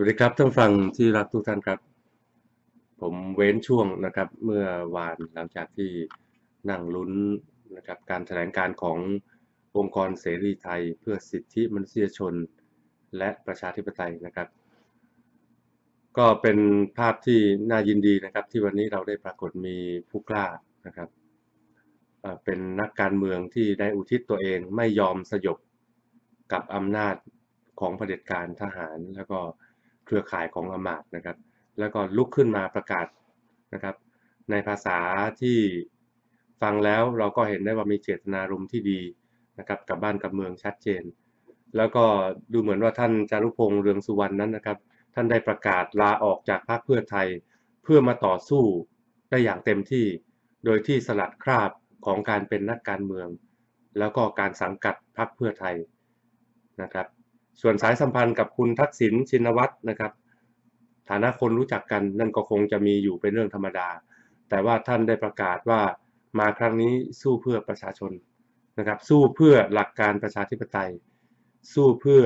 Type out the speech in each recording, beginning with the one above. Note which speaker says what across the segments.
Speaker 1: วัสดีครับท่านฟังที่รักทุกท่านครับ ผมเว้นช่วงนะครับ เมื่อวานหลังจากที่นั่งลุ้นนะครับการแถลงการขององค์กรเสรีไทยเพื่อสิทธิมนุษยชน และประชาธิปไตยนะครับ ก็เป็นภาพที่น่ายินดีนะครับ ที่วันนี้เราได้ปรากฏมีผู้กล้านะครับเป็นนักการเมืองที่ได้อุทิศตัวเองไม่ยอมสยบกับอำนาจของเผด็จการทหารแล้วก็ เครือข่ายของอำมาตนะครับ แล้วก็ลุกขึ้นมาประกาศนะครับ ในภาษาที่ฟังแล้วเราก็เห็นได้ว่ามีเจตนารมณ์ที่ดีนะครับกับบ้านกับเมืองชัดเจน แล้วก็ดูเหมือนว่าท่านจารุพงษ์เรืองสุวรรณนั้นนะครับ ท่านได้ประกาศลาออกจากพรรคเพื่อไทย เพื่อมาต่อสู้ได้อย่างเต็มที่ โดยที่สลัดคราบของการเป็นนักการเมือง แล้วก็การสังกัดพรรคเพื่อไทยนะครับ ส่วนสายสัมพันธ์กับคุณทักษิณชินวัตรนะครับ ฐานะคนรู้จักกันนั่นก็คงจะมีอยู่เป็นเรื่องธรรมดา แต่ว่าท่านได้ประกาศว่ามาครั้งนี้สู้เพื่อประชาชนนะครับ สู้เพื่อหลักการประชาธิปไตย สู้เพื่อ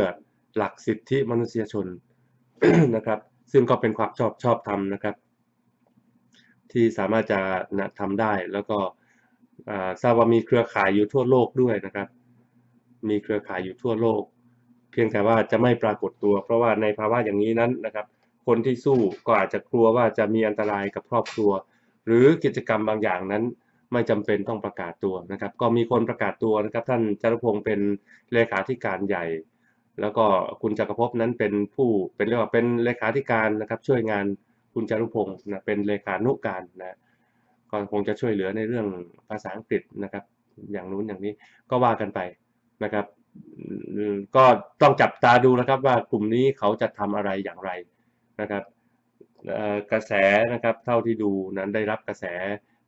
Speaker 1: หลักสิทธิมนุษยชนนะครับ ซึ่งก็เป็นความชอบชอบธรรมนะครับ ที่สามารถจะนะทำได้แล้วก็ทราบว่ามีเครือข่ายอยู่ทั่วโลกด้วยนะครับ มีเครือข่ายอยู่ทั่วโลก เพียงแต่ว่าจะไม่ปรากฏตัว เพราะว่าในภาวะอย่างนี้นั้นนะครับ คนที่สู้ก็อาจจะกลัวว่าจะมีอันตรายกับครอบครัว หรือกิจกรรมบางอย่างนั้น ไม่จำเป็นต้องประกาศตัวนะครับ ก็มีคนประกาศตัวนะครับ ท่านจารุพงศ์เป็นเลขาธิการใหญ่ แล้วก็คุณจักรภพนั้นเป็นผู้เป็นเรียกว่าเป็นเลขาธิการนะครับ ช่วยงานคุณจารุพงศ์นะเป็นเลขานุการนะก็คงจะช่วยเหลือในเรื่องภาษาอังกฤษนะครับ อย่างนู้นอย่างนี้ก็ว่ากันไปนะครับ ก็ต้องจับตาดูนะครับว่ากลุ่มนี้เขาจะทำอะไรอย่างไรนะครับกระแสนะครับเท่าที่ดูนั้นได้รับกระแส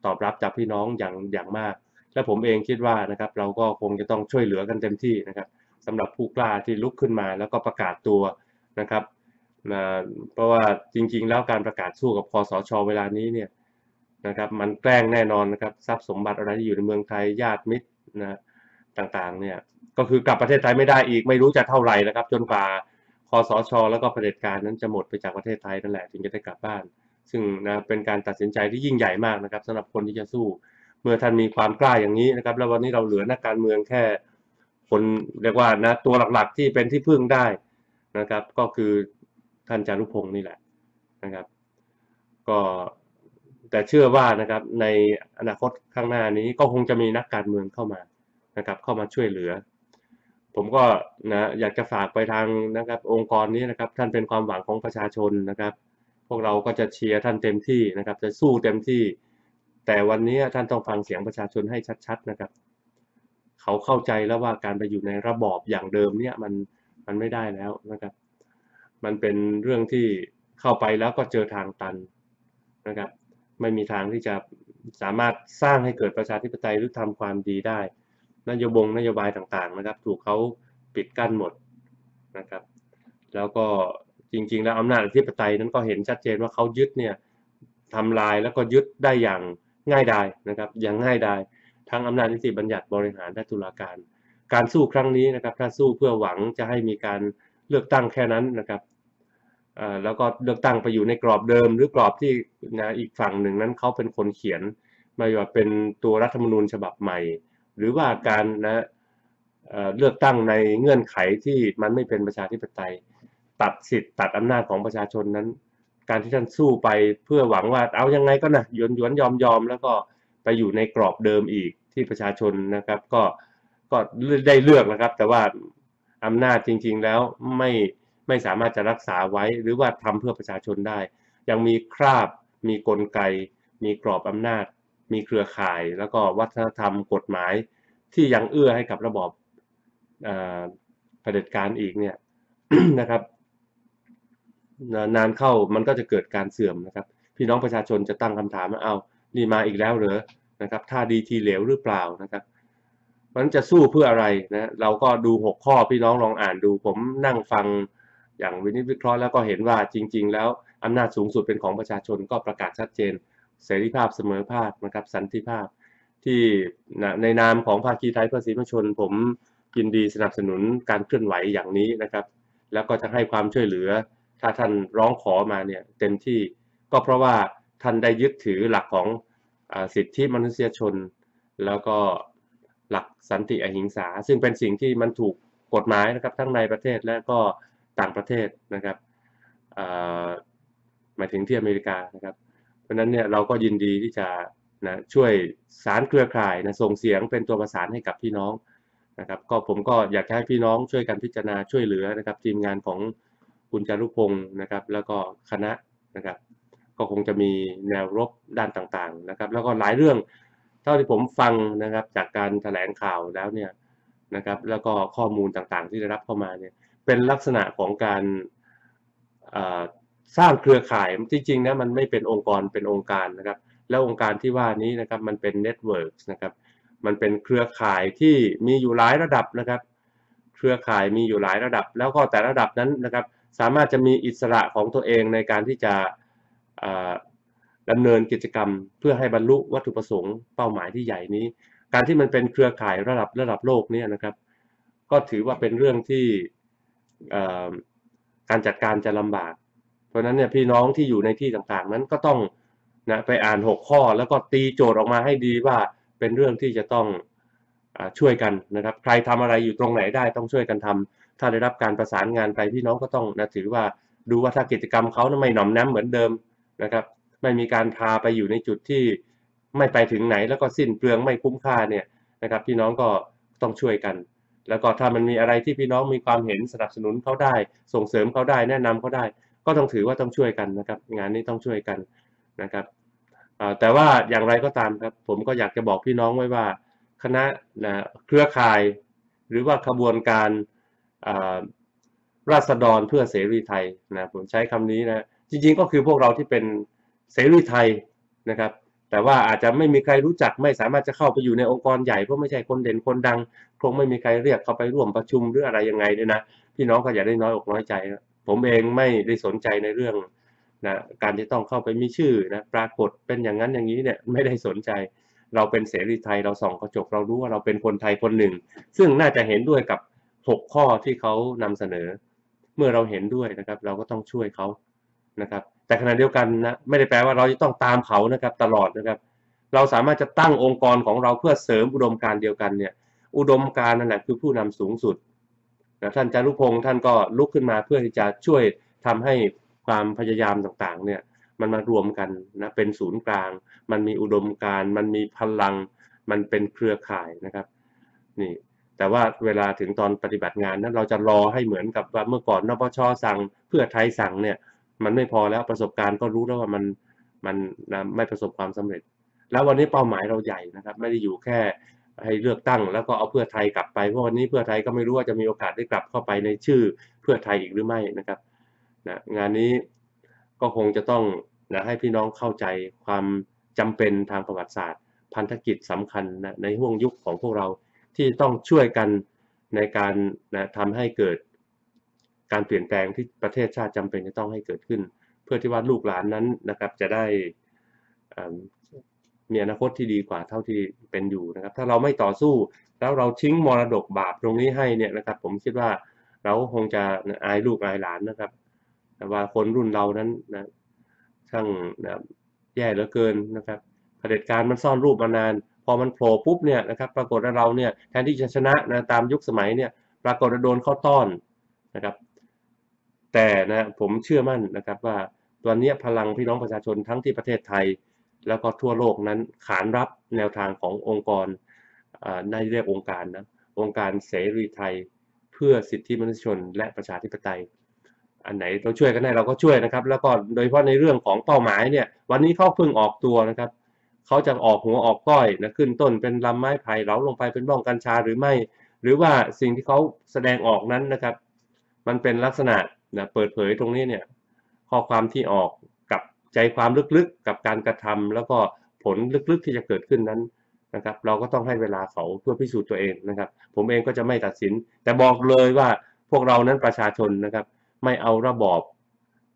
Speaker 1: ตอบรับจากพี่น้องอย่างอย่างมาก และผมเองคิดว่านะครับเราก็คงจะต้องช่วยเหลือกันเต็มที่นะครับสำหรับผู้กล้าที่ลุกขึ้นมาแล้วก็ประกาศตัวนะครับนะเพราะว่าจริงๆ แล้วการประกาศสู้กับคอสชเวลานี้เนี่ยนะครับมันแกล้งแน่นอนนะครับทรัพย์สมบัติอะไรที่อยู่ในเมืองไทยญาติมิตรนะต่างๆเนี่ย ก็คือกลับประเทศไทยไม่ได้อีกไม่รู้จะเท่าไหร่นะครับ จนกว่าคอสช แล้วก็เผด็จการนั้นจะหมดไปจากประเทศไทยนั่นแหละถึงจะได้กลับบ้าน ซึ่งนะเป็นการตัดสินใจที่ยิ่งใหญ่มากนะครับสำหรับคนที่จะสู้ เมื่อท่านมีความกล้าอย่างนี้นะครับ แล้ววันนี้เราเหลือนักการเมืองแค่ คนเรียกว่านะตัวหลักๆที่เป็นที่พึ่งได้นะครับ ก็คือท่านจารุพงศ์นี่แหละนะครับ ก็แต่เชื่อว่านะครับในอนาคตข้างหน้านี้ก็คงจะมีนักการเมืองเข้ามานะครับ เข้ามาช่วยเหลือ ผมก็นะอยากจะฝากไปทางนะครับ องค์กรนี้นะครับ ท่านเป็นความหวังของประชาชนนะครับ พวกเราก็จะเชียร์ท่านเต็มที่นะครับ จะสู้เต็มที่ แต่วันนี้ท่านต้องฟังเสียงประชาชนให้ชัด ๆนะครับ เขาเข้าใจแล้วว่าการไปอยู่ในระบอบอย่างเดิมเนี่ยมันมันไม่ได้แล้วนะครับ มันเป็นเรื่องที่เข้าไปแล้วก็เจอทางตันนะครับ ไม่มีทางที่จะสามารถสร้างให้เกิดประชาธิปไตยหรือทำความดีได้ นโยบงนโยบายต่างๆนะครับ ถูกเขาปิดกั้นหมดนะครับ แล้วก็จริง ๆ แล้วอำนาจอธิปไตยนั้นก็เห็นชัดเจนว่าเขายึดเนี่ยทำลายแล้วก็ยึดได้อย่างง่ายดายนะครับ อย่างง่ายดายทั้งอำนาจนิติบัญญัติบริหารและตุลาการ การสู้ครั้งนี้นะครับ ถ้าสู้เพื่อหวังจะให้มีการเลือกตั้งแค่นั้นนะครับแล้วก็เลือกตั้งไปอยู่ในกรอบเดิม หรือกรอบที่นะอีกฝั่งหนึ่งนั้นเขาเป็นคนเขียนไม่ว่าเป็นตัวรัฐธรรมนูญฉบับใหม่ หรือว่าการนะเลือกตั้งในเงื่อนไขที่มันไม่เป็นประชาธิปไตย ตัดสิทธิ์ตัดอำนาจของประชาชนนั้น การที่ท่านสู้ไปเพื่อหวังว่าเอายังไงก็นะหยวนหยวนยอมยอมแล้วก็ไปอยู่ในกรอบเดิมอีกที่ประชาชนนะครับ ก็ก็ได้เลือกนะครับ แต่ว่าอำนาจจริง ๆแล้วไม่ไม่สามารถจะรักษาไว้ หรือว่าทำเพื่อประชาชนได้ ยังมีคราบมีกลไก มีกรอบอำนาจ มีเครือข่าย แล้วก็วัฒนธรรมกฎหมายที่ยังเอื้อให้กับระบอบเผด็จการอีกเนี่ยนะครับ นานเข้ามันก็จะเกิดการเสื่อมนะครับ พี่น้องประชาชนจะตั้งคำถามว่าเอานี่มาอีกแล้วเหรอนะครับท่าดีทีเหลวหรือเปล่านะครับมันจะสู้เพื่ออะไรนะเราก็ดูหกข้อพี่น้องลองอ่านดู ผมนั่งฟังอย่างวินิจวิเคราะห์แล้วก็เห็นว่าจริง ๆ แล้วอำนาจสูงสุดเป็นของประชาชนก็ประกาศชัดเจน เสรีภาพเสมอภาคนะครับสันติภาพ ที่ในนามของภาคีไทยเพื่อสีมชน ผมยินดีสนับสนุนการเคลื่อนไหวอย่างนี้นะครับ แล้วก็จะให้ความช่วยเหลือถ้าท่านร้องขอมาเนี่ยเต็มที่ก็เพราะว่าท่านได้ยึดถือหลักของอสิทธิมนุษยชน แล้วก็หลักสันติอหิงสา ซึ่งเป็นสิ่งที่มันถูกกฎหมายนะครับทั้งในประเทศและก็ต่างประเทศนะครับหมายถึงที่อเมริกานะครับ เพราะนั้นเนี่ยเราก็ยินดีที่จะนะช่วยสารเครือข่ายนะส่งเสียงเป็นตัวประสานให้กับพี่น้องนะครับ ก็ผมก็อยากให้พี่น้องช่วยกันพิจารณาช่วยเหลือนะครับ ทีมงานของคุณจารุพงศ์นะครับ แล้วก็คณะนะครับ ก็คงจะมีแนวรบด้านต่างๆนะครับ แล้วก็หลายเรื่องเท่าที่ผมฟังนะครับจากการแถลงข่าวแล้วเนี่ยนะครับ แล้วก็ข้อมูลต่างๆที่ได้รับเข้ามาเนี่ยเป็นลักษณะของการ สร้างเครือข่ายจริงๆนะมันไม่เป็นองค์กรเป็นองค์การนะครับ แล้วองค์การที่ว่านี้นะครับมันเป็นเน็ตเวิร์กนะครับมันเป็นเครือข่ายที่มีอยู่หลายระดับนะครับ เครือข่ายมีอยู่หลายระดับ แล้วก็แต่ระดับนั้นนะครับ สามารถจะมีอิสระของตัวเองในการที่จะดำเนินกิจกรรม เพื่อให้บรรลุวัตถุประสงค์เป้าหมายที่ใหญ่นี้ การที่มันเป็นเครือข่ายระดับระดับโลกนี่นะครับ ก็ถือว่าเป็นเรื่องที่การจัดการจะลำบาก ราะนั้นเนี่ยพี่น้องที่อยู่ในที่ต่างๆ นั้นก็ต้องนะไปอ่าน 6 ข้อ แล้วก็ตีโจทย์ออกมาให้ดีว่าเป็นเรื่องที่จะต้องอช่วยกันนะครับ ใครทำอะไรอยู่ตรงไหนได้ต้องช่วยกันทำถ้าได้รับการประสานงานไปพี่น้องก็ต้องนะถือว่าดูว่าถ้ากิจกรรมเขาไม่หน่อมแนมเหมือนเดิมนะครับ ไม่มีการพาไปอยู่ในจุดที่ไม่ไปถึงไหนแล้วก็สิ้นเปลืองไม่คุ้มค่าเนี่ยนะครับ พี่น้องก็ต้องช่วยกัน แล้วก็ถ้ามันมีอะไรที่พี่น้องมีความเห็นสนับสนุนเขาได้ ส่งเสริมเขาได้แนะนำเขาได้ ก็ต้องถือว่าต้องช่วยกันนะครับ งานนี้ต้องช่วยกันนะครับแต่ว่าอย่างไรก็ตามครับ ผมก็อยากจะบอกพี่น้องไว้ว่า คณะนะเครือข่าย หรือว่าขบวนการราษฎรเพื่อเสรีไทยนะผมใช้คำนี้นะจริงๆก็คือพวกเราที่เป็นเสรีไทยนะครับ แต่ว่าอาจจะไม่มีใครรู้จักไม่สามารถจะเข้าไปอยู่ในองค์กรใหญ่เพราะไม่ใช่คนเด่นคนดัง คงไม่มีใครเรียกเข้าไปร่วมประชุมหรืออะไรยังไงเนี่ยนะพี่น้องก็อย่าได้น้อยอกน้อยใจ ผมเองไม่ได้สนใจในเรื่องนะการที่ต้องเข้าไปมีชื่อนะปรากฏเป็นอย่างนั้นอย่างนี้เนี่ยไม่ได้สนใจ เราเป็นเสรีไทยเราส่องกระจกเรารู้ว่าเราเป็นคนไทยคนหนึ่ง ซึ่งน่าจะเห็นด้วยกับ 6 ข้อที่เขานำเสนอ เมื่อเราเห็นด้วยนะครับ เราก็ต้องช่วยเขานะครับ แต่ขณะเดียวกันนะไม่ได้แปลว่าเราจะต้องตามเขานะครับตลอดนะครับ เราสามารถจะตั้งองค์กรของเราเพื่อเสริมอุดมการเดียวกันเนี่ยอุดมการนั่นแหละคือผู้นำสูงสุด นะท่านจารุพงศ์ท่านก็ลุกขึ้นมาเพื่อที่จะช่วยทำให้ความพยายามต่างๆเนี่ยมันมารวมกันนะเป็นศูนย์กลาง มันมีอุดมการมันมีพลัง มันเป็นเครือข่ายนะครับนี่แต่ว่าเวลาถึงตอนปฏิบัติงานนั้นเราจะรอให้เหมือนกับว่าเมื่อก่อนนปชสั่งเพื่อไทยสั่งเนี่ยมันไม่พอแล้วประสบการณ์ก็รู้แล้วว่ามันมันนะไม่ประสบความสำเร็จ แล้ววันนี้เป้าหมายเราใหญ่นะครับ ไม่ได้อยู่แค่ ให้เลือกตั้ง แล้วก็เอาเพื่อไทยกลับไปเพราะวันนี้เพื่อไทยก็ไม่รู้ว่าจะมีโอกาสได้กลับเข้าไปในชื่อเพื่อไทยอีกหรือไม่นะครับนะงานนี้ก็คงจะต้องนะให้พี่น้องเข้าใจความจำเป็นทางประวัติศาสตร์ พันธกิจสำคัญนะในห่วงยุคของพวกเราที่ต้องช่วยกันในการนะทำให้เกิดการเปลี่ยนแปลงที่ประเทศชาติจำเป็นจะต้องให้เกิดขึ้น เพื่อที่ว่าลูกหลานนั้นนะครับจะได้ มีอนาคตที่ดีกว่าเท่าที่เป็นอยู่นะครับ ถ้าเราไม่ต่อสู้ แล้วเราทิ้งมรดกบาปตรงนี้ให้เนี่ยนะครับ ผมคิดว่าเราคงจะอายลูกอายหลานนะครับแต่ว่าคนรุ่นเรานั้นนะช่างนะแย่เหลือเกินนะครับเผด็จการมันซ่อนรูปมานาน พอมันโผล่ปุ๊บเนี่ยนะครับ ปรากฏว่าเราเนี่ยแทนที่จะชนะนะตามยุคสมัยเนี่ย ปรากฏว่าโดนเข้าต้อนนะครับ แต่นะผมเชื่อมั่นนะครับว่าตอนนี้พลังพี่น้องประชาชนทั้งที่ประเทศไทย แล้วก็ทั่วโลกนั้นขานรับแนวทางขององค์กรในเรียกองค์การนะองค์การเสรีไทย เพื่อสิทธิมนุษยชน และประชาธิปไตย อันไหนเราช่วยกันได้เราก็ช่วยนะครับ แล้วก็โดยเฉพาะในเรื่องของเป้าหมายเนี่ยวันนี้เขาเพิ่งออกตัวนะครับเขาจะออกหัวออกก้อยนะขึ้นต้นเป็นลำไม้ไผ่เหลาลงไปเป็นบ้องกัญชาหรือไม่ หรือว่าสิ่งที่เขาแสดงออกนั้นนะครับ มันเป็นลักษณะนะเปิดเผยตรงนี้เนี่ยข้อความที่ออก ใจความลึกๆกับการกระทำแล้วก็ผลลึกๆที่จะเกิดขึ้นนั้นนะครับเราก็ต้องให้เวลาเขาเพื่อพิสูจน์ตัวเองนะครับ ผมเองก็จะไม่ตัดสิน แต่บอกเลยว่าพวกเรานั้นประชาชนนะครับ ไม่เอาระบอบ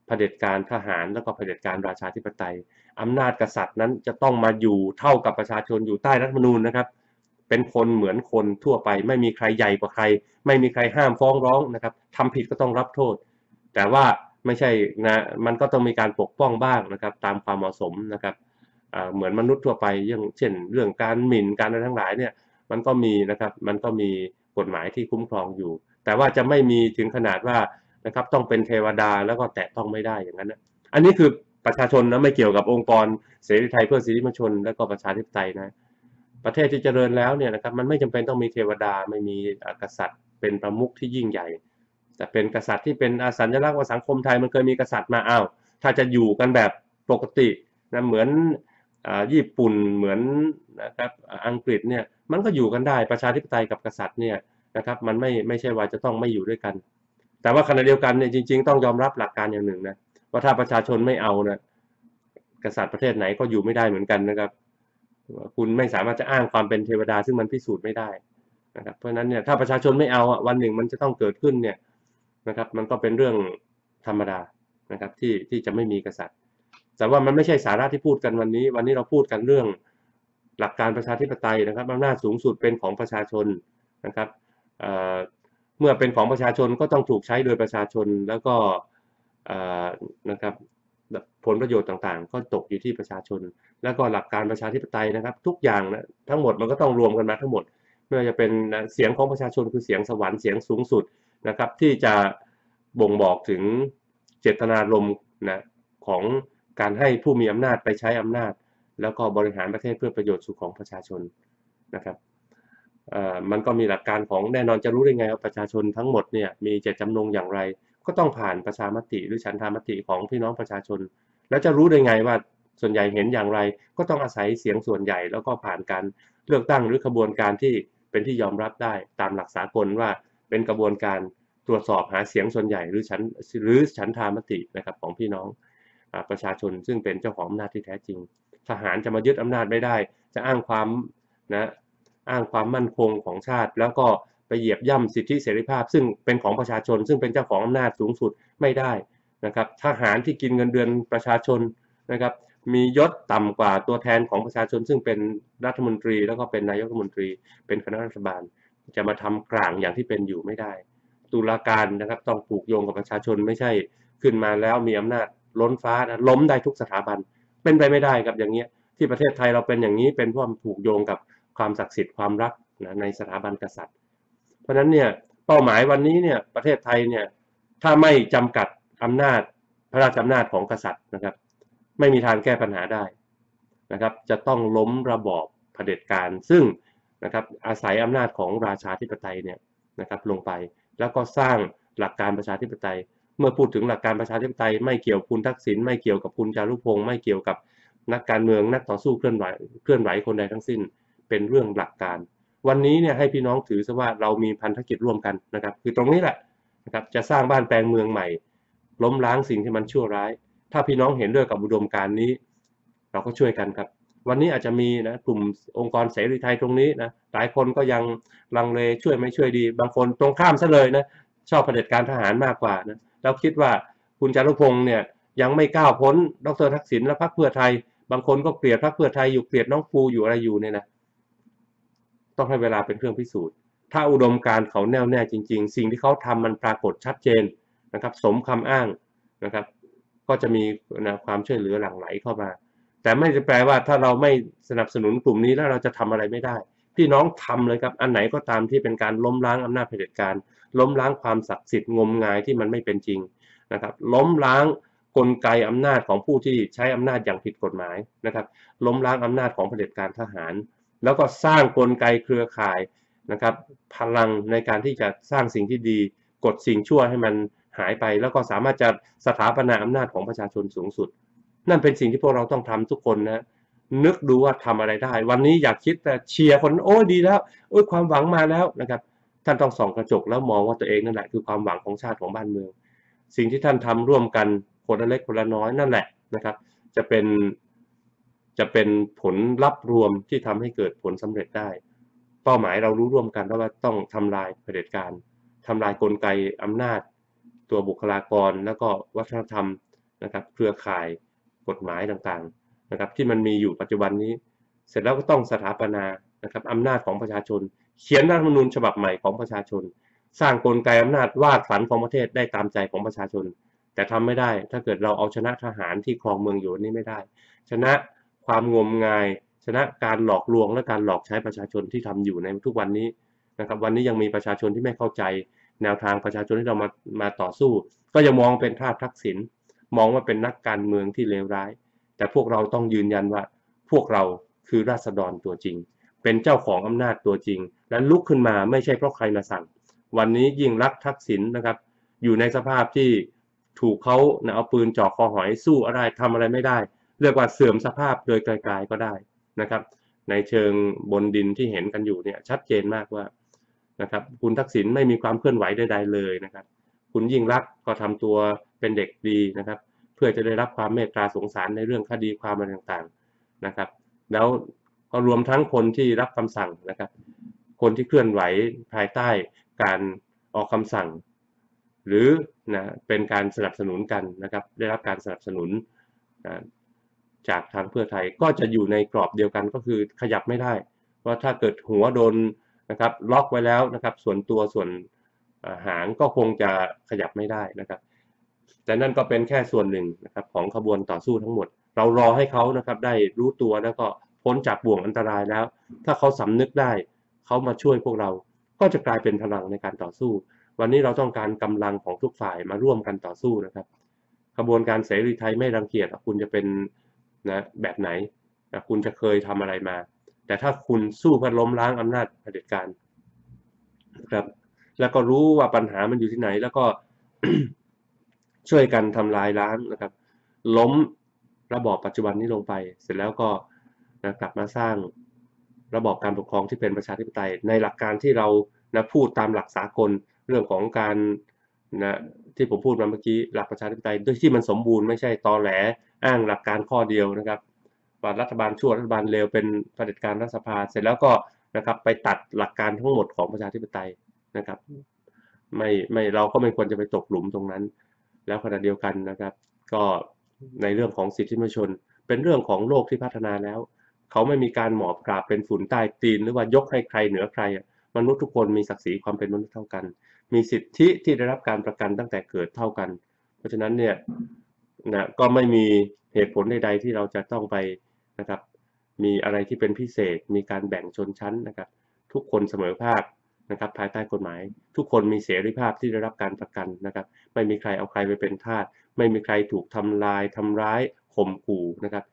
Speaker 1: เผด็จการทหารแล้วก็เผด็จการราชาธิปไตยอำนาจกษัตริย์นั้นจะต้องมาอยู่เท่ากับประชาชนอยู่ใต้รัฐมนูญนะครับ เป็นคนเหมือนคนทั่วไป ไม่มีใครใหญ่กว่าใคร ไม่มีใครห้ามฟ้องร้องนะครับทำผิดก็ต้องรับโทษ แต่ว่า ไม่ใช่นะมันก็ต้องมีการปกป้องบ้างนะครับ ตามความเหมาะสมนะครับเหมือนมนุษย์ทั่วไปอย่างเช่น เรื่องการหมิ่นการอะไรทั้งหลายเนี่ยมันก็มีนะครับมันก็มีกฎหมายที่คุ้มครองอยู่ แต่ว่าจะไม่มีถึงขนาดว่านะครับต้องเป็นเทวดาแล้วก็แตะต้องไม่ได้อย่างนั้นนะอันนี้คือประชาชนนะไม่เกี่ยวกับองค์กรเสรีไทยเพื่อสิทธิมนชน และก็ประชาธิปไตยนะประเทศที่เจริญแล้วเนี่ยนะครับมันไม่จำเป็นต้องมีเทวดาไม่มีกษัตริย์ เป็นประมุขที่ยิ่งใหญ่ แต่เป็นกษัตริย์ที่เป็นอสัญลักษณ์ว่าสังคมไทยมันเคยมีกษัตริย์มาอ้าวถ้าจะอยู่กันแบบปกตินะเหมือนญี่ปุ่นเหมือนนะครับอังกฤษเนี่ยมันก็อยู่กันได้ประชาธิปไตยกับกษัตริย์เนี่ยนะครับมันไม่ไม่ใช่ว่าจะต้องไม่อยู่ด้วยกัน แต่ว่าขณะเดียวกันเนี่ยจริง ๆ ต้องยอมรับหลักการอย่างหนึ่งนะว่าถ้าประชาชนไม่เอานะกษัตริย์ประเทศไหนก็อยู่ไม่ได้เหมือนกันนะครับ คุณไม่สามารถจะอ้างความเป็นเทวดาซึ่งมันพิสูจน์ไม่ได้นะครับเพราะฉะนั้นเนี่ยถ้าประชาชนไม่เอาวันหนึ่งมันจะต้องเกิดขึ้นเนี่ย นะครับ มันก็เป็นเรื่องธรรมดานะครับที่ที่จะไม่มีกษัตริย์ แต่ว่ามันไม่ใช่สาระที่พูดกันวันนี้ วันนี้เราพูดกันเรื่องหลักการประชาธิปไตยนะครับอำนาจสูงสุดเป็นของประชาชนนะครับเมื่อเป็นของประชาชนก็ต้องถูกใช้โดยประชาชนแล้วก็นะครับผลประโยชน์ต่างๆ ก็ตกอยู่ที่ประชาชน แล้วก็หลักการประชาธิปไตยนะครับ ทุกอย่างนะทั้งหมดมันก็ต้องรวมกันมาทั้งหมดไม่ว่าจะเป็นเสียงของประชาชนคือเสียงสวรรค์เสียงสูงสุด นะครับที่จะบ่งบอกถึงเจตนารมณ์นะของการให้ผู้มีอำนาจไปใช้อำนาจ แล้วก็บริหารประเทศเพื่อประโยชน์สุขของประชาชนนะครับมันก็มีหลักการของแน่นอนจะรู้ได้ไงว่าประชาชนทั้งหมดเนี่ยมีเจตจำนงอย่างไร ก็ต้องผ่านประชามติหรือฉันทามติของพี่น้องประชาชน แล้วจะรู้ได้ไงว่าส่วนใหญ่เห็นอย่างไร ก็ต้องอาศัยเสียงส่วนใหญ่แล้วก็ผ่านการเลือกตั้งหรือขบวนการที่เป็นที่ยอมรับได้ตามหลักสากลว่า เป็นกระบวนการตรวจสอบหาเสียงส่วนใหญ่หรือฉันหรือฉันทามตินะครับของพี่น้องประชาชนซึ่งเป็นเจ้าของอำนาจที่แท้จริง ทหารจะมายึดอำนาจไม่ได้ จะอ้างความนะอ้างความมั่นคงของชาติ แล้วก็ไปเหยียบย่ำสิทธิเสรีภาพ ซึ่งเป็นของประชาชน ซึ่งเป็นเจ้าของอำนาจสูงสุดไม่ได้นะครับทหารที่กินเงินเดือนประชาชนนะครับมียศต่ำกว่าตัวแทนของประชาชน ซึ่งเป็นรัฐมนตรี แล้วก็เป็นนายกรัฐมนตรี เป็นคณะรัฐบาล จะมาทำกลางอย่างที่เป็นอยู่ไม่ได้ ตุลาการนะครับต้องผูกโยงกับประชาชนไม่ใช่ขึ้นมาแล้วมีอำนาจล้นฟ้านะล้มได้ทุกสถาบัน เป็นไปไม่ได้ครับอย่างเงี้ยที่ประเทศไทยเราเป็นอย่างนี้เป็นเพราะผูกโยงกับความศักดิ์สิทธิ์ความรักนะในสถาบันกษัตริย์ เพราะฉะนั้นเนี่ยเป้าหมายวันนี้เนี่ยประเทศไทยเนี่ยถ้าไม่จำกัดอำนาจพระราชอำนาจของกษัตริย์นะครับ ไม่มีทางแก้ปัญหาได้นะครับ จะต้องล้มระบอบเผด็จการ ซึ่ง นะครับอาศัยอำนาจของราชาธิปไตยเนี่ยนะครับลงไปแล้วก็สร้างหลักการประชาธิปไตย เมื่อพูดถึงหลักการประชาธิปไตย ไม่เกี่ยวคุณทักษิณไม่เกี่ยวกับคุณจารุพงศ์ไม่เกี่ยวกับนักการเมืองนักต่อสู้เคลื่อนไหวเคลื่อนไหวคนใดทั้งสิ้น เป็นเรื่องหลักการ วันนี้เนี่ยให้พี่น้องถือซะว่าเรามีพันธกิจร่วมกันนะครับ คือตรงนี้แหละนะครับจะสร้างบ้านแปลงเมืองใหม่ ล้มล้างสิ่งที่มันชั่วร้าย ถ้าพี่น้องเห็นด้วยกับอุดมการนี้ เราก็ช่วยกันครับ วันนี้อาจจะมีนะกลุ่มองค์กรเสรีไทยตรงนี้นะหลายคนก็ยังลังเลช่วยไม่ช่วยดี บางคนตรงข้ามซะเลยนะชอบเผด็จการทหารมากกว่านะเราคิดว่าคุณจารุพงศ์เนี่ยยังไม่ก้าวพ้นดรทักษิณและพรรคเพื่อไทย บางคนก็เกลียดพรรคเพื่อไทยอยู่เกลียดน้องฟูอยู่อะไรอยู่เนี่ยนะต้องให้เวลาเป็นเครื่องพิสูจน์ ถ้าอุดมการเขาแน่วแน่จริง ๆ สิ่งที่เขาทำมันปรากฏชัดเจนนะครับ สมคำอ้างนะครับ ก็จะมีนะความช่วยเหลือหลั่งไหลเข้ามา แต่ไม่จะแปลว่าถ้าเราไม่สนับสนุนกลุ่มนี้แล้วเราจะทำอะไรไม่ได้ พี่น้องทำเลยครับ อันไหนก็ตามที่เป็นการล้มล้างอำนาจเผด็จการ ล้มล้างความศักดิ์สิทธิ์งมงายที่มันไม่เป็นจริงนะครับ ล้มล้างกลไกอำนาจของผู้ที่ใช้อำนาจอย่างผิดกฎหมายนะครับ ล้มล้างอำนาจของเผด็จการทหาร แล้วก็สร้างกลไกเครือข่ายนะครับ พลังในการที่จะสร้างสิ่งที่ดี กดสิ่งชั่วให้มันหายไป แล้วก็สามารถจะสถาปนาอำนาจของประชาชนสูงสุด นั่นเป็นสิ่งที่พวกเราต้องทำทุกคนนะนึกดูว่าทำอะไรได้ วันนี้อยากคิดแต่เชียร์คนโอ้ดีแล้วโอ้ยความหวังมาแล้วนะครับ ท่านต้องส่องกระจกแล้วมองว่าตัวเองนั่นแหละคือความหวังของชาติของบ้านเมือง สิ่งที่ท่านทำร่วมกันคนละเล็กคนละน้อยนั่นแหละนะครับ จะเป็นจะเป็นผลลัพธ์รวมที่ทำให้เกิดผลสำเร็จได้ เป้าหมายเรารู้ร่วมกันว่าต้องทำลายเผด็จการทำลายกลไกอำนาจ ตัวบุคลากรแล้วก็วัฒนธรรมนะครับ เครือข่าย กฎหมายต่างๆนะครับ ที่มันมีอยู่ปัจจุบันนี้ เสร็จแล้วก็ต้องสถาปนานะครับอำนาจของประชาชน เขียนรัฐธรรมนูญฉบับใหม่ของประชาชน สร้างกลไกอำนาจวาดฝันของประเทศได้ตามใจของประชาชน แต่ทำไม่ได้ถ้าเกิดเราเอาชนะทหารที่ครองเมืองอยู่นี่ไม่ได้ ชนะความงมงาย ชนะการหลอกลวงและการหลอกใช้ประชาชนที่ทำอยู่ในทุกวันนี้นะครับวันนี้ยังมีประชาชนที่ไม่เข้าใจ แนวทางประชาชนที่เรามามาต่อสู้ ก็ยังมองเป็นภาพทักษิณ มองว่าเป็นนักการเมืองที่เลวร้าย แต่พวกเราต้องยืนยันว่า พวกเราคือราษฎรตัวจริง เป็นเจ้าของอำนาจตัวจริง และลุกขึ้นมาไม่ใช่เพราะใครมาสั่ง วันนี้ยิ่งรักทักษิณนะครับ อยู่ในสภาพที่ถูกเขานะเอาปืนจ่อคอหอยสู้อะไรทำอะไรไม่ได้ เรียกว่าเสื่อมสภาพโดยไกลๆก็ได้นะครับ ในเชิงบนดินที่เห็นกันอยู่เนี่ยชัดเจนมากว่านะครับคุณทักษิณไม่มีความเคลื่อนไหวใดๆเลยนะครับ คุณยิ่งรักก็ทำตัวเป็นเด็กดีนะครับ เพื่อจะได้รับความเมตตาสงสารในเรื่องคดีความอะไรต่างๆนะครับ แล้วก็รวมทั้งคนที่รับคำสั่งนะครับ คนที่เคลื่อนไหวภายใต้การออกคำสั่ง หรือนะเป็นการสนับสนุนกันนะครับ ได้รับการสนับสนุนนะจากทางเพื่อไทยก็จะอยู่ในกรอบเดียวกันก็คือขยับไม่ได้ เพราะถ้าเกิดหัวโดนนะครับล็อกไว้แล้วนะครับ ส่วนตัวส่วน หางก็คงจะขยับไม่ได้นะครับ แต่นั่นก็เป็นแค่ส่วนหนึ่งนะครับของขบวนต่อสู้ทั้งหมด เรารอให้เขานะครับได้รู้ตัวแล้วก็พ้นจากบ่วงอันตรายแล้ว ถ้าเขาสำนึกได้เขามาช่วยพวกเราก็จะกลายเป็นพลังในการต่อสู้ วันนี้เราต้องการกำลังของทุกฝ่ายมาร่วมกันต่อสู้นะครับขบวนการเสรีไทยไม่รังเกียจคุณจะเป็นนะแบบไหนนะคุณจะเคยทำอะไรมา แต่ถ้าคุณสู้เพื่อล้มล้างอำนาจเผด็จการนะครับ แล้วก็รู้ว่าปัญหามันอยู่ที่ไหน แล้วก็ช่วยกันทำลายล้างนะครับ ล้มระบอบปัจจุบันนี้ลงไป เสร็จแล้วก็นะกลับมาสร้างระบอบการปกครองที่เป็นประชาธิปไตย ในหลักการที่เรานะพูดตามหลักสากลเรื่องของการนะที่ผมพูดมาเมื่อกี้หลักประชาธิปไตยด้วยที่มันสมบูรณ์ไม่ใช่ตอแหลอ้างหลักการข้อเดียวนะครับว่ารัฐบาลชั่วรัฐบาลเลวเป็นเผด็จการรัฐสภา เสร็จแล้วก็นะครับไปตัดหลักการทั้งหมดของประชาธิปไตย นะครับไม่ไม่เราก็ไม่ควรจะไปตกหลุมตรงนั้น แล้วขณะเดียวกันนะครับ ก็ในเรื่องของสิทธิมนุษยชน เป็นเรื่องของโลกที่พัฒนาแล้ว เขาไม่มีการหมอบกราบเป็นฝุ่นใต้ตีน หรือว่ายกให้ใครเหนือใครมนุษย์ทุกคนมีศักดิ์ศรีความเป็นมนุษย์เท่ากัน มีสิทธิที่ได้รับการประกันตั้งแต่เกิดเท่ากัน เพราะฉะนั้นเนี่ยนะก็ไม่มีเหตุผลใดๆที่เราจะต้องไปนะครับ มีอะไรที่เป็นพิเศษ มีการแบ่งชนชั้นนะครับ ทุกคนเสมอภาค นะครับภายใต้กฎหมาย ทุกคนมีเสรีภาพที่ได้รับการประกันนะครับ ไม่มีใครเอาใครไปเป็นทาสไม่มีใครถูกทำลายทำร้ายข่มขู่นะครับ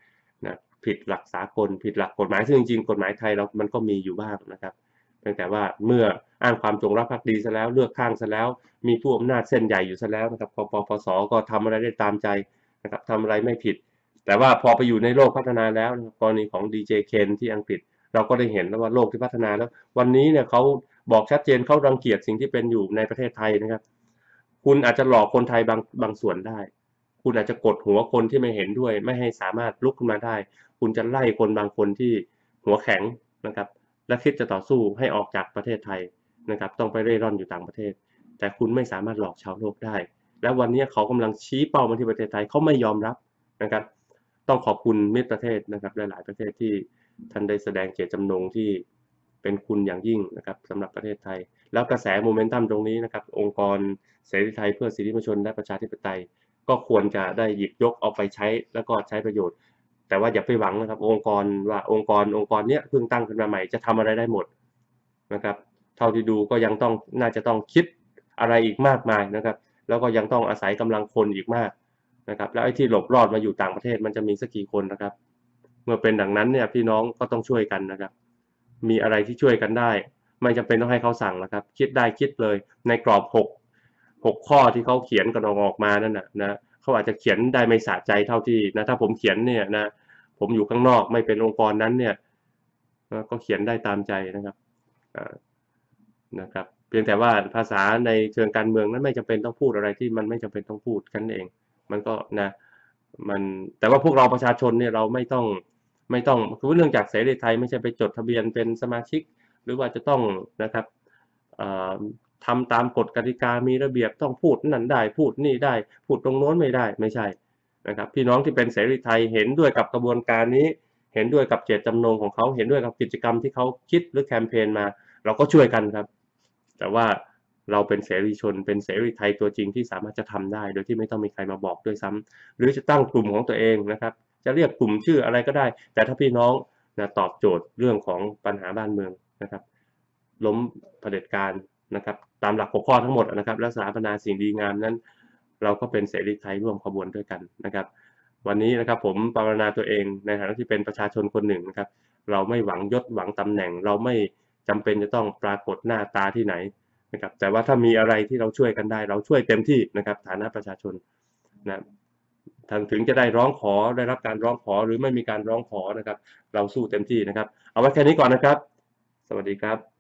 Speaker 1: นะผิดหลักสากลผิดหลักกฎหมายซึ่งจริงๆกฎหมายไทยเรามันก็มีอยู่บ้างนะครับเพียงแต่ว่าเมื่ออ้างความจงรักภักดีซะแล้วเลือกข้างซะแล้ว มีผู้อำนาจเส้นใหญ่อยู่ซะแล้วนะครับปปปสก็ทำอะไรได้ตามใจนะครับทำอะไรไม่ผิด แต่ว่าพอไปอยู่ในโลกพัฒนาแล้วกรณีของดีเจเคนที่อังกฤษ เราก็ได้เห็นแล้วว่าโลกที่พัฒนาแล้ว วันนี้เนี่ยเขาบอกชัดเจนเขารังเกียจสิ่งที่เป็นอยู่ในประเทศไทยนะครับ คุณอาจจะหลอกคนไทยบางบางส่วนได้ คุณอาจจะกดหัวคนที่ไม่เห็นด้วย ไม่ให้สามารถลุกขึ้นมาได้ คุณจะไล่คนบางคนที่หัวแข็งนะครับ และคิดจะต่อสู้ให้ออกจากประเทศไทยนะครับ ต้องไปเร่ร่อนอยู่ต่างประเทศ แต่คุณไม่สามารถหลอกชาวโลกได้ และวันนี้เขากำลังชี้เป้ามาที่ประเทศไทยเขาไม่ยอมรับนะครับ ต้องขอบคุณมิตรประเทศนะครับหลาย ๆ ประเทศที่ ท่านได้แสดงเจตจำนงที่เป็นคุณอย่างยิ่งนะครับสำหรับประเทศไทย แล้วกระแสโมเมนตัมตรงนี้นะครับ องค์กรเสรีไทยเพื่อสิทธิมนุษยชนและประชาธิปไตย ก็ควรจะได้หยิบยกเอาไปใช้แล้วก็ใช้ประโยชน์ แต่ว่าอย่าไปหวังนะครับ องค์กรว่าองค์กรองค์กรเนี้ยเพิ่งตั้งขึ้นมาใหม่จะทำอะไรได้หมดนะครับ เท่าที่ดูก็ยังต้องน่าจะต้องคิดอะไรอีกมากมายนะครับ แล้วก็ยังต้องอาศัยกำลังคนอีกมากนะครับ แล้วไอ้ที่หลบรอดมาอยู่ต่างประเทศมันจะมีสักกี่คนนะครับ เมื่อเป็นดังนั้นเนี่ยพี่น้องก็ต้องช่วยกันนะครับ มีอะไรที่ช่วยกันได้ ไม่จำเป็นต้องให้เขาสั่งนะครับ คิดได้คิดเลย ในกรอบหกหกข้อที่เขาเขียนกันออกมานั่นนะนะเขาอาจจะเขียนได้ไม่สะใจเท่าที่นะถ้าผมเขียนเนี่ยนะผมอยู่ข้างนอกไม่เป็นองค์กรนั้นเนี่ยก็เขียนได้ตามใจนะครับนะครับเพียงแต่ว่าภาษาในเชิงการเมืองนั้นไม่จำเป็นต้องพูดอะไรที่มันไม่จำเป็นต้องพูดกันเอง มันก็นะมันแต่ว่าพวกเราประชาชนเนี่ยเราไม่ต้อง ไม่ต้องคือเรื่องจากเสรีไทยไม่ใช่ไปจดทะเบียนเป็นสมาชิก หรือว่าจะต้องนะครับทำตามกฎกติกามีระเบียบต้องพูดนั่นได้ พูดนี่ได้ พูดตรงโน้นไม่ได้ไม่ใช่นะครับ พี่น้องที่เป็นเสรีไทยเห็นด้วยกับกระบวนการนี้ เห็นด้วยกับเจตจำนงของเขาเห็นด้วยกับกิจกรรมที่เขาคิดหรือแคมเปญมา เราก็ช่วยกันครับ แต่ว่าเราเป็นเสรีชนเป็นเสรีไทยตัวจริงที่สามารถจะทำได้ โดยที่ไม่ต้องมีใครมาบอกด้วยซ้ำหรือจะตั้งกลุ่มของตัวเองนะครับ จะเรียกกลุ่มชื่ออะไรก็ได้ แต่ถ้าพี่น้องนะตอบโจทย์เรื่องของปัญหาบ้านเมืองนะครับ ล้มเผด็จการนะครับ ตามหลักหกข้อทั้งหมดนะครับและสถาปนาสิ่งดีงามนั้น เราก็เป็นเสรีไทยร่วมขบวนด้วยกันนะครับ วันนี้นะครับผมปรารถนาตัวเองในฐานะที่เป็นประชาชนคนหนึ่งนะครับ เราไม่หวังยศหวังตำแหน่ง เราไม่จำเป็นจะต้องปรากฏหน้าตาที่ไหนนะครับ แต่ว่าถ้ามีอะไรที่เราช่วยกันได้ เราช่วยเต็มที่นะครับ ฐานะประชาชนนะ ทางถึงจะได้ร้องขอได้รับการร้องขอหรือไม่มีการร้องขอนะครับ เราสู้เต็มที่นะครับ เอาไว้แค่นี้ก่อนนะครับ สวัสดีครับ